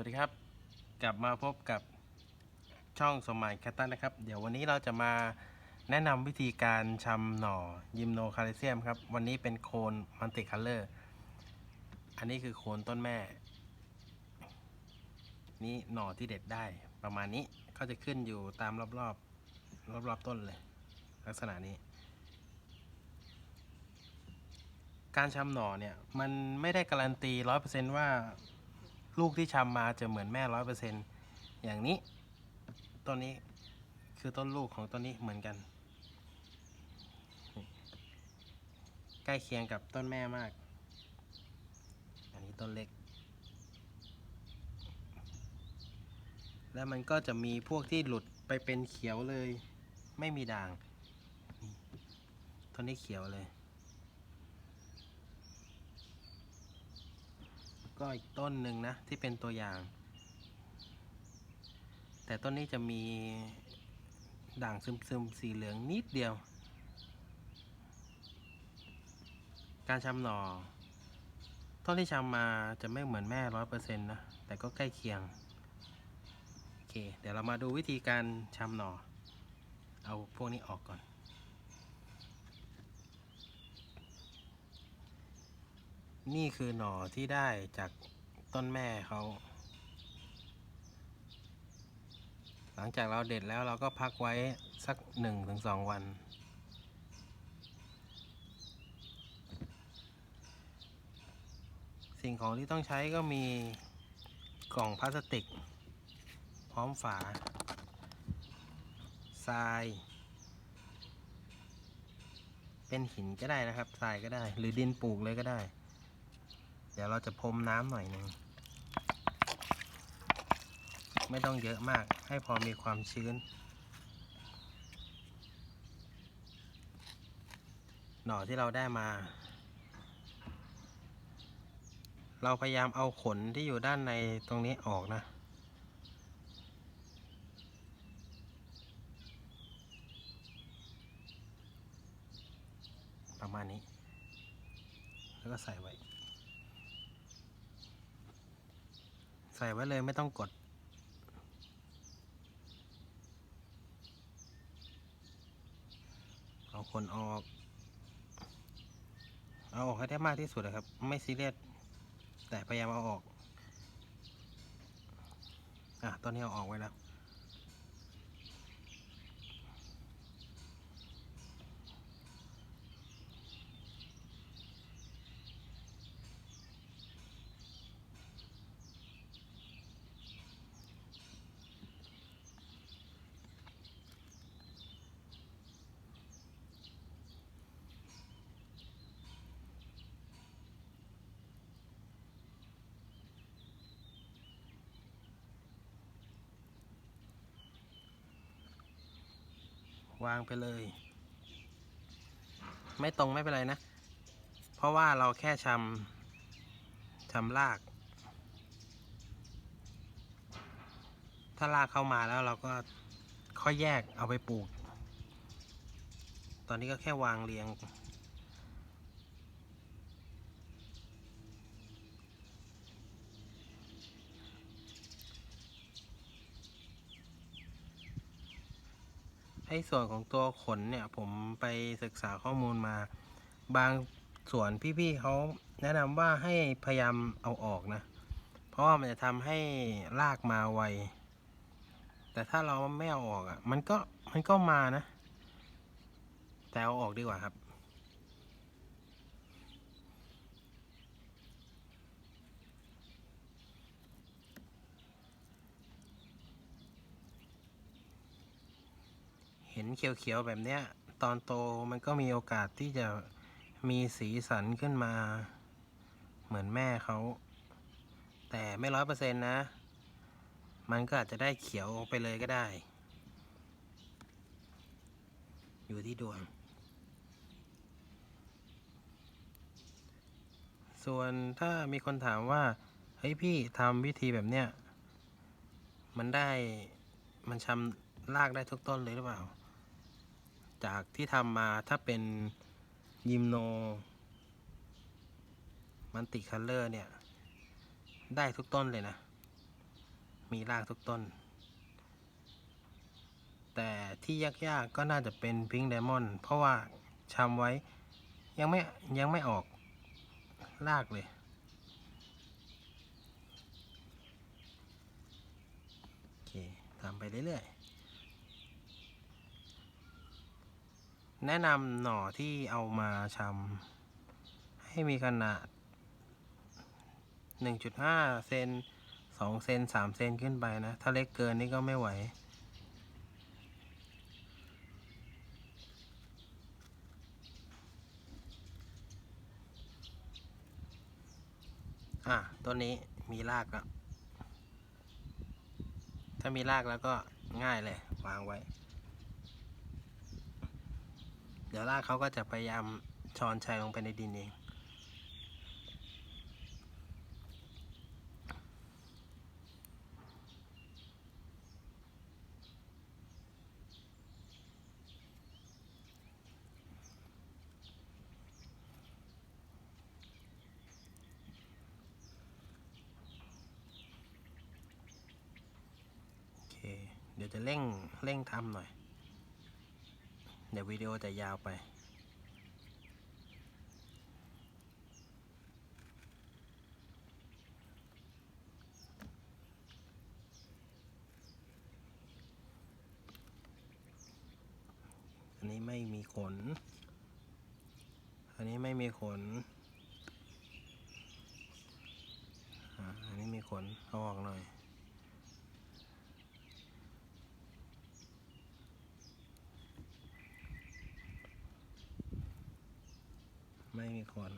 วัสดีครับ กลับมาพบกับช่องสมหมายแคตตันนะครับ เดี๋ยววันนี้เราจะมาแนะนำวิธีการชำหน่อยิมโนคาลิเซียมครับ วันนี้เป็นโคนมันติคัลเลอร์ อันนี้คือโคนต้นแม่ นี่หน่อที่เด็ดได้ประมาณนี้ก็จะขึ้นอยู่ตามรอบๆรอบๆต้นเลย ลักษณะนี้ การชำหน่อเนี่ย มันไม่ได้การันตีร้อยเปอร์เซนต์ว่า ลูกที่ชำมาจะเหมือนแม่ร้อยเปอร์เซ็นอย่างนี้ต้นนี้คือต้นลูกของต้นนี้เหมือนกัน ใกล้เคียงกับต้นแม่มาก อันนี้ต้นเล็ก แล้วมันก็จะมีพวกที่หลุดไปเป็นเขียวเลย ไม่มีด่างต้นนี้เขียวเลย ก็อีกต้นหนึ่งนะ ที่เป็นตัวอย่าง แต่ต้นนี้จะมีด่างซึมๆสีเหลืองนิดเดียว การชำหน่อ ต้นที่ชำมาจะไม่เหมือนแม่ร้อยเปอร์เซ็นต์นะ แต่ก็ใกล้เคียง โอเค เดี๋ยวเรามาดูวิธีการชำหน่อ เอาพวกนี้ออกก่อน นี่คือหน่อที่ได้จากต้นแม่เขา หลังจากเราเด็ดแล้วเราก็พักไว้สักหนึ่งถึงสองวัน สิ่งของที่ต้องใช้ก็มีกล่องพลาสติก พร้อมฝา ทราย เป็นหินก็ได้นะครับ ทรายก็ได้ หรือดินปลูกเลยก็ได้ ดี๋ยวเราจะพรมน้ำหน่อยหนึ่งไม่ต้องเยอะมากให้พอมีความชื้น หน่อที่เราได้มา เราพยายามเอาขนที่อยู่ด้านในตรงนี้ออกนะประมาณนี้ แล้วก็ใส่ไว้ ใส่ไว้เลยไม่ต้องกด เอาขนออก เอาออกให้ได้มากที่สุดนะครับ ไม่ซีเรียสแต่พยายามเอาออก อะตอนนี้เอาออกไว้แล้ว วางไปเลย ไม่ตรงไม่เป็นไรนะ เพราะว่าเราแค่ชำชำราก ถ้ารากเข้ามาแล้วเราก็ค่อยแยกเอาไปปลูก ตอนนี้ก็แค่วางเรียง ไอ้ส่วนของตัวขนเนี่ยผมไปศึกษาข้อมูลมา บางส่วนพี่ๆเขาแนะนำว่าให้พยายามเอาออกนะ เพราะว่ามันจะทำให้รากมาไว แต่ถ้าเราไม่เอาออกอะ มันก็มันก็มานะ แต่เอาออกดีกว่าครับ ห็นเขียวๆแบบเนี้ย ตอนโตมันก็มีโอกาสที่จะมีสีสันขึ้นมา เหมือนแม่เขา แต่ไม่ร้อยเปอร์เซ็นต์นะ มันก็อาจจะได้เขียวไปเลยก็ได้ อยู่ที่ดวง ส่วนถ้ามีคนถามว่า เฮ้ยพี่ทำวิธีแบบเนี้ย มันได้มันชำรากได้ทุกต้นเลยหรือเปล่า จากที่ทำมาถ้าเป็นยิมโน มันติคัลเลอร์เนี่ย ได้ทุกต้นเลยนะ มีรากทุกต้น แต่ที่ยากๆก็น่าจะเป็นพิงค์ไดมอนด์เพราะว่าชำไว้ยังไม่ยังไม่ออกรากเลย โอเคทำไปเรื่อยๆ แนะนำหน่อที่เอามาชำให้มีขนาด 1.5 เซน2เซน3เซนขึ้นไปนะ ถ้าเล็กเกินนี่ก็ไม่ไหว อะต้นนี้มีรากแล้ว ถ้ามีรากแล้วก็ง่ายเลยวางไว้ เดี๋ยวรากเขาก็จะพยายามช้อนชัยลงไปในดินเอง เดี๋ยวจะเร่งเร่งทำหน่อย เดี๋ยววิดีโอจะยาวไป อันนี้ไม่มีขน อันนี้ไม่มีขน อันนี้มีขนเอาออกหน่อย ไม่มีขน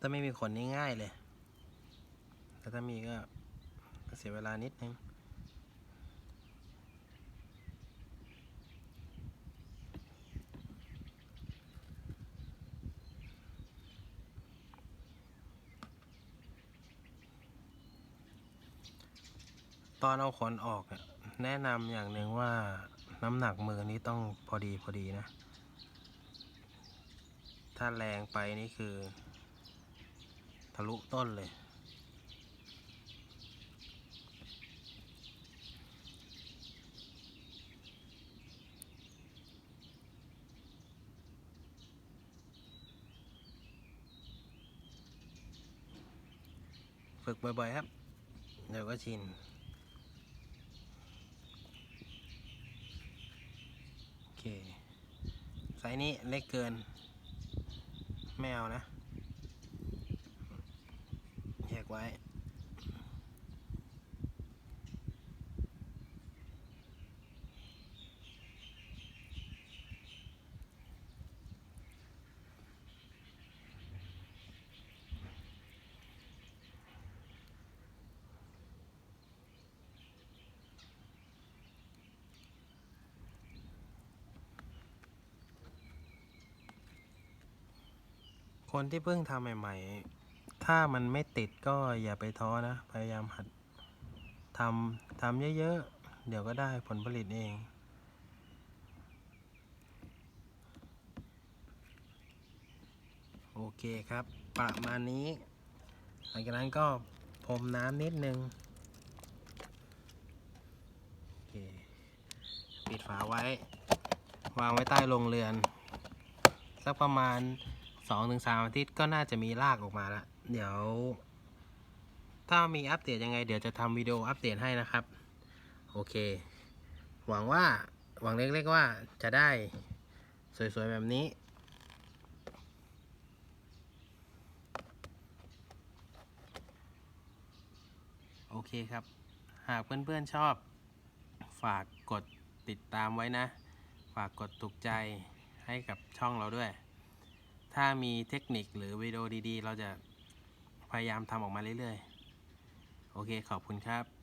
ถ้าไม่มีขนนี่ง่ายเลย แต่ถ้ามีก็เสียเวลานิดนึงตอนเอาขนออกอะ แนะนำอย่างหนึ่งว่าน้ำหนักมือนี้ต้องพอดีพอดีนะ ถ้าแรงไปนี่คือ ทะลุต้นเลย ฝึกบ่อยๆครับ เดี๋ยวก็ชิน โอเค ไซส์นี้เล็กเกินไม่เอานะแยกไว้ คนที่เพิ่งทำใหม่ ๆ ถ้ามันไม่ติดก็อย่าไปท้อนะ พยายามหัดทำทำเยอะๆ เดี๋ยวก็ได้ผลผลิตเองโอเคครับ ประมาณนี้ หลังจากนั้นก็พรมน้ำนิดนึงโอเคปิดฝาไว้ วางไว้ใต้โรงเรือน สักประมาณ 2-3อาทิตย์ก็น่าจะมีรากออกมาแล้วเดี๋ยว ถ้ามีอัปเดตยังไง เดี๋ยวจะทำวิดีโออัปเดตให้นะครับ โอเค หวังว่าหวังเล็กๆว่าจะได้สวยๆแบบนี้โอเคครับ หากเพื่อนๆชอบ ฝากกดติดตามไว้นะ ฝากกดถูกใจให้กับช่องเราด้วย ถ้ามีเทคนิคหรือวิดีโอดีๆ เราจะพยายามทำออกมาเรื่อยๆ โอเคขอบคุณครับ